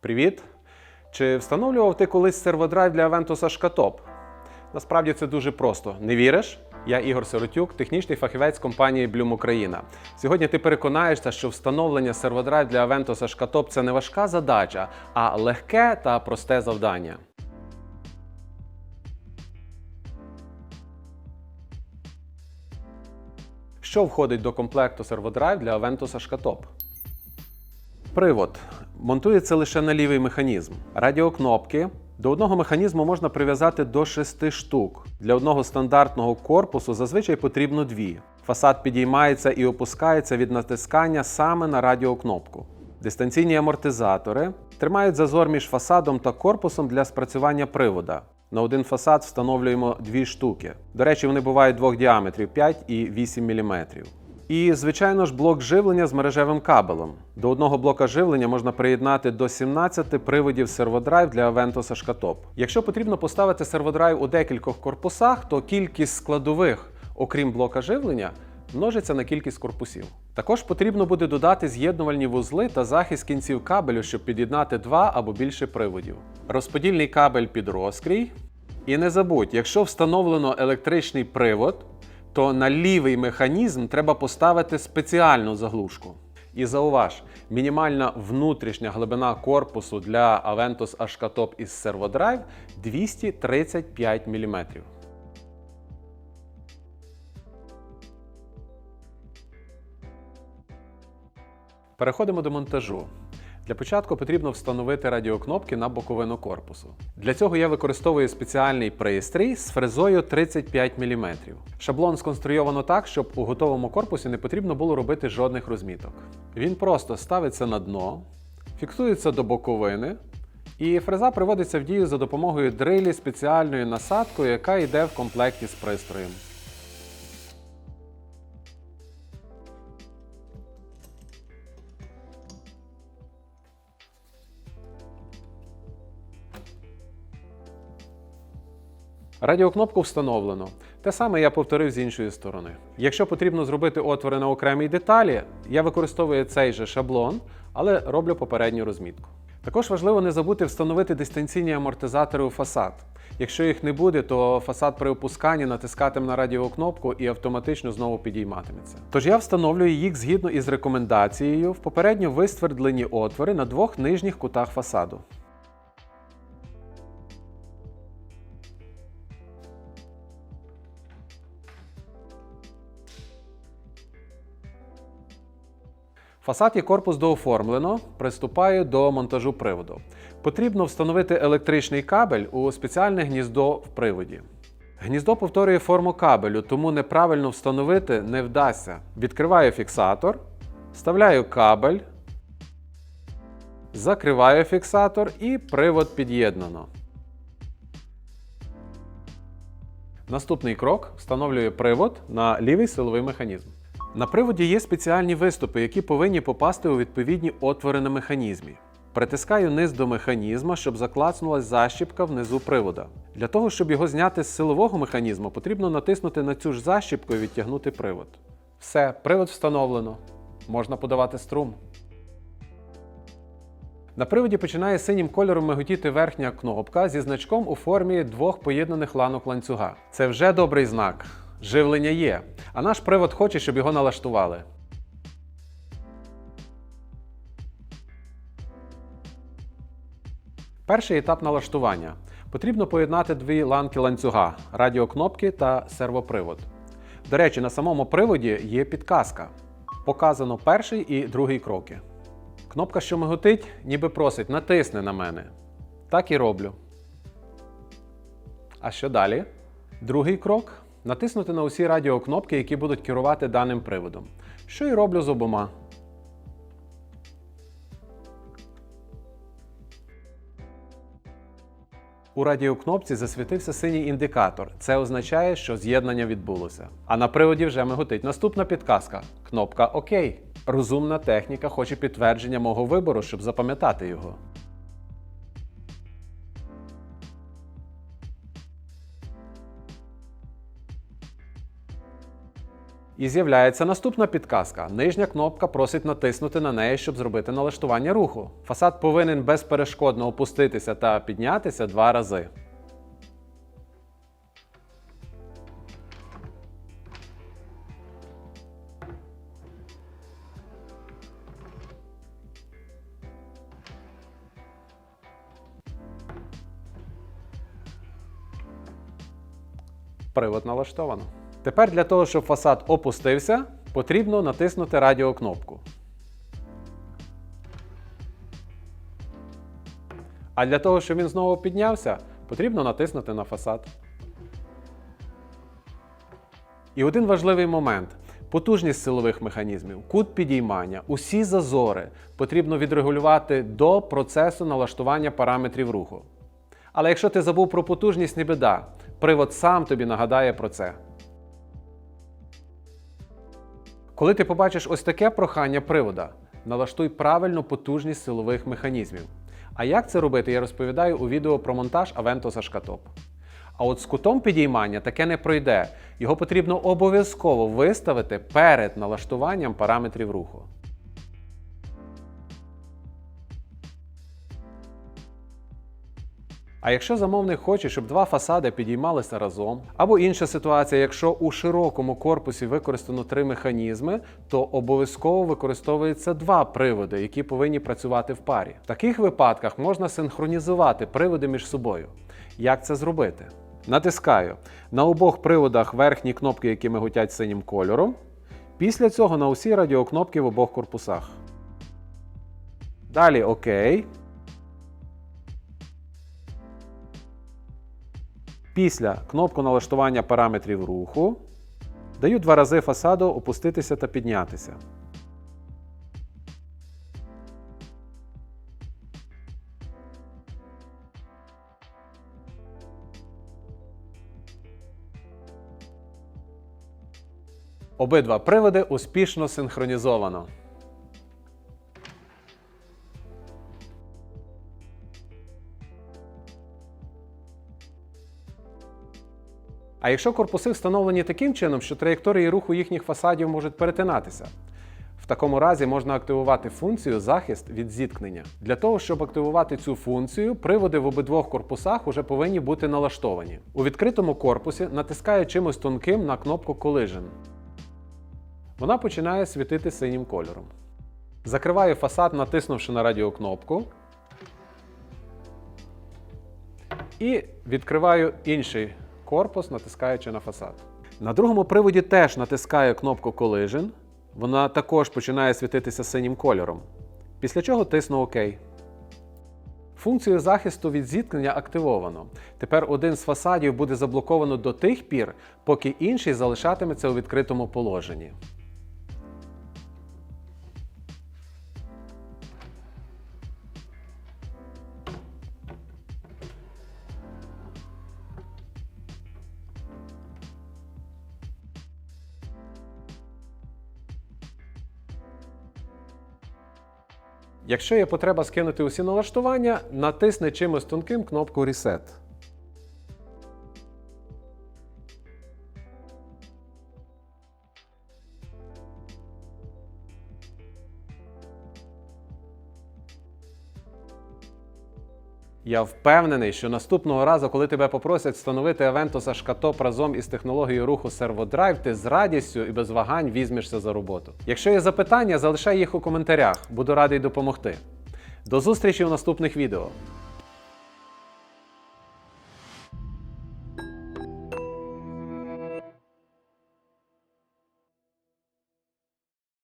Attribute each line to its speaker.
Speaker 1: Привіт! Чи встановлював ти колись серводрайв для Aventus Шкатоп? Насправді це дуже просто. Не віриш? Я Ігор Сиротюк, технічний фахівець компанії Bloom Україна. Сьогодні ти переконаєшся, що встановлення серводрайв для Aventus Шкатоп це не важка задача, а легке та просте завдання. Що входить до комплекту серводрайв для Aventus Шкатоп? Привод. Монтується лише на лівий механізм. Радіокнопки. До одного механізму можна прив'язати до 6 штук. Для одного стандартного корпусу зазвичай потрібно дві. Фасад підіймається і опускається від натискання саме на радіокнопку. Дистанційні амортизатори тримають зазор між фасадом та корпусом для спрацювання привода. На один фасад встановлюємо дві штуки. До речі, вони бувають двох діаметрів 5 і 8 мм. І, звичайно ж, блок живлення з мережевим кабелем. До одного блока живлення можна приєднати до 17 приводів серводрайв для Aventus Шкатоп. Якщо потрібно поставити серводрайв у декількох корпусах, то кількість складових, окрім блока живлення, множиться на кількість корпусів. Також потрібно буде додати з'єднувальні вузли та захист кінців кабелю, щоб під'єднати два або більше приводів. Розподільний кабель під розкрій. І не забудь, якщо встановлено електричний привод, то на лівий механізм треба поставити спеціальну заглушку. І зауваж, мінімальна внутрішня глибина корпусу для Aventus Ashkatop із Servodrive 235 мм. Переходимо до монтажу. Для початку потрібно встановити радіокнопки на боковину корпусу. Для цього я використовую спеціальний пристрій з фрезою 35 мм. Шаблон сконструйовано так, щоб у готовому корпусі не потрібно було робити жодних розміток. Він просто ставиться на дно, фіксується до боковини, і фреза приводиться в дію за допомогою дрилі спеціальною насадкою, яка йде в комплекті з пристроєм. Радіокнопку встановлено. Те саме я повторив з іншої сторони. Якщо потрібно зробити отвори на окремій деталі, я використовую цей же шаблон, але роблю попередню розмітку. Також важливо не забути встановити дистанційні амортизатори у фасад. Якщо їх не буде, то фасад при опусканні натискатиме на радіокнопку і автоматично знову підійматиметься. Тож я встановлюю їх згідно із рекомендацією в попередньо виствердлені отвори на двох нижніх кутах фасаду. Фасад і корпус дооформлено. Приступаю до монтажу приводу. Потрібно встановити електричний кабель у спеціальне гніздо в приводі. Гніздо повторює форму кабелю, тому неправильно встановити не вдасться. Відкриваю фіксатор, вставляю кабель, закриваю фіксатор і привод під'єднано. Наступний крок встановлюю привод на лівий силовий механізм. На приводі є спеціальні виступи, які повинні попасти у відповідні отвори на механізмі. Притискаю низ до механізма, щоб заклацнулась защіпка внизу привода. Для того, щоб його зняти з силового механізму, потрібно натиснути на цю ж защіпку і відтягнути привод. Все, привод встановлено. Можна подавати струм. На приводі починає синім кольором миготіти верхня кнопка зі значком у формі двох поєднаних ланок ланцюга. Це вже добрий знак. Живлення є, а наш привод хоче, щоб його налаштували. Перший етап налаштування. Потрібно поєднати дві ланки ланцюга радіокнопки та сервопривод. До речі, на самому приводі є підказка. Показано перший і другий кроки. Кнопка, що миготить, ніби просить натисни на мене. Так і роблю. А що далі? Другий крок натиснути на усі радіокнопки, які будуть керувати даним приводом. Що і роблю з обома. У радіокнопці засвітився синій індикатор. Це означає, що з'єднання відбулося. А на приводі вже миготить наступна підказка. Кнопка ОК. Розумна техніка хоче підтвердження мого вибору, щоб запам'ятати його. І з'являється наступна підказка. Нижня кнопка просить натиснути на неї, щоб зробити налаштування руху. Фасад повинен безперешкодно опуститися та піднятися два рази. Привод налаштовано. Тепер для того, щоб фасад опустився, потрібно натиснути радіокнопку. А для того, щоб він знову піднявся, потрібно натиснути на фасад. І один важливий момент. Потужність силових механізмів, кут підіймання, усі зазори потрібно відрегулювати до процесу налаштування параметрів руху. Але якщо ти забув про потужність, не біда. Привод сам тобі нагадає про це. Коли ти побачиш ось таке прохання привода, налаштуй правильно потужність силових механізмів. А як це робити, я розповідаю у відео про монтаж Aventus Шкатоп. А от з кутом підіймання таке не пройде. Його потрібно обов'язково виставити перед налаштуванням параметрів руху. А якщо замовник хоче, щоб два фасади підіймалися разом, або інша ситуація, якщо у широкому корпусі використано три механізми, то обов'язково використовується два приводи, які повинні працювати в парі. В таких випадках можна синхронізувати приводи між собою. Як це зробити? Натискаю на обох приводах верхні кнопки, які миготять синім кольором. Після цього на усі радіокнопки в обох корпусах. Далі ОК. Після кнопку налаштування параметрів руху даю два рази фасаду опуститися та піднятися. Обидва приводи успішно синхронізовано. А якщо корпуси встановлені таким чином, що траєкторії руху їхніх фасадів можуть перетинатися, в такому разі можна активувати функцію захист від зіткнення. Для того, щоб активувати цю функцію, приводи в обидвох корпусах вже повинні бути налаштовані. У відкритому корпусі натискаю чимось тонким на кнопку Collision. Вона починає світити синім кольором. Закриваю фасад, натиснувши на радіокнопку. І відкриваю інший корпус, натискаючи на фасад. На другому приводі теж натискаю кнопку Collision. Вона також починає світитися синім кольором. Після чого тисну ОК. Функцію захисту від зіткнення активовано. Тепер один з фасадів буде заблоковано до тих пір, поки інший залишатиметься у відкритому положенні. Якщо є потреба скинути усі налаштування, натисни чимось тонким кнопку Reset. Я впевнений, що наступного разу, коли тебе попросять встановити Aventus Шкатоп разом із технологією руху серводрайв, ти з радістю і без вагань візьмешся за роботу. Якщо є запитання, залишай їх у коментарях, буду радий допомогти. До зустрічі у наступних відео.